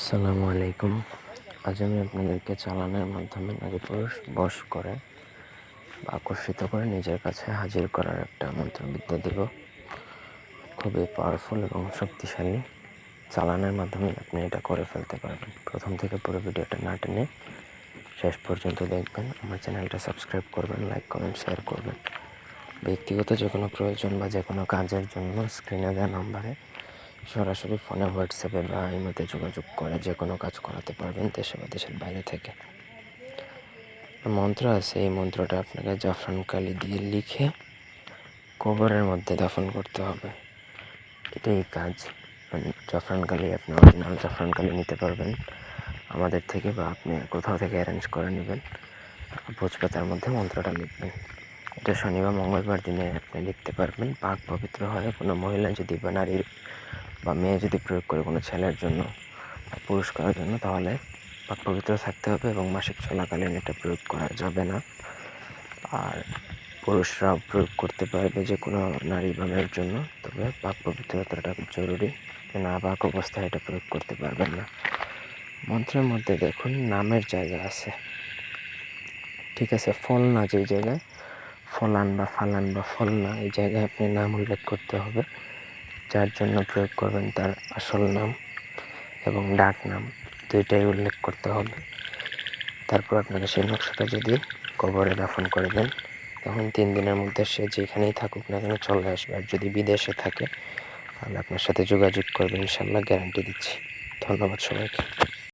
আসসালামু আলাইকুম। আজ আমি আপনাদেরকে চালানের মাধ্যমে নারী পুরুষ বশ করে বা আকর্ষিত করে নিজের কাছে হাজির করার একটা মন্ত্রবিদ্যা দেব। খুবই পাওয়ারফুল এবং শক্তিশালী চালানের মাধ্যমে আপনি এটা করে ফেলতে পারবেন। প্রথম থেকে পুরো ভিডিওটা না টেনে শেষ পর্যন্ত দেখবেন। আমার চ্যানেলটা সাবস্ক্রাইব করবেন লাইক কমেন্ট শেয়ার করবেন। ব্যক্তিগত যে কোনো প্রয়োজন বা যে কোনো কাজের জন্য স্ক্রিনে দেওয়া নাম্বারে সরাসরি ফোনে হোয়াটসঅ্যাপে বা ইমেতে যোগাযোগ করে যে কোনো কাজ করাতে পারবেন দেশে বা দেশের বাইরে থেকে। মন্ত্র আছে, এই মন্ত্রটা আপনাকে জাফরান কালি দিয়ে লিখে কবরের মধ্যে দাফন করতে হবে। এটাই কাজ। মানে জাফরান কালি আপনি অরিজিনাল জাফরান কালি নিতে পারবেন। আমাদের থেকে বা আপনি কোথাও থেকে অ্যারেঞ্জ করে নেবেন। ভোজপাতার মধ্যে মন্ত্রটা লিখবেন। এটা শনি বা মঙ্গলবার দিনে আপনি লিখতে পারবেন। পাক পবিত্র হয়ে কোনো মহিলা যদি বা নারীর বা মেয়ে যদি প্রয়োগ করে কোনো ছেলের জন্য পুরুষ করার জন্য, তাহলে পাক পবিত্র থাকতে হবে এবং মাসিক চলাকালীন এটা প্রয়োগ করা যাবে না। আর পুরুষরা প্রয়োগ করতে পারবে যে কোনো নারী বা মেয়ের জন্য, তবে পাক পবিত্রতাটা জরুরি না পাক অবস্থায় এটা প্রয়োগ করতে পারবেন না। মন্ত্রের মধ্যে দেখুন, নামের জায়গা আছে। ঠিক আছে ফল না যেই জায়গায়, ফলান বা ফালান বা ফল না এই জায়গায় আপনি নাম উল্লেখ করতে হবে। যার জন্য প্রয়োগ করবেন তার আসল নাম এবং ডাক নাম। দুইটাই উল্লেখ করতে হবে। তারপর আপনাকে সেই নকশাটা যদি কবরে দাফন করে দেন, তখন তিন দিনের মধ্যে সে যেখানেই থাকুক না কেন চলে আসবে। আর যদি বিদেশে থাকে, তাহলে আপনার সাথে যোগাযোগ করবেন ইনশাল্লাহ গ্যারান্টি দিচ্ছি। ধন্যবাদ সবাইকে।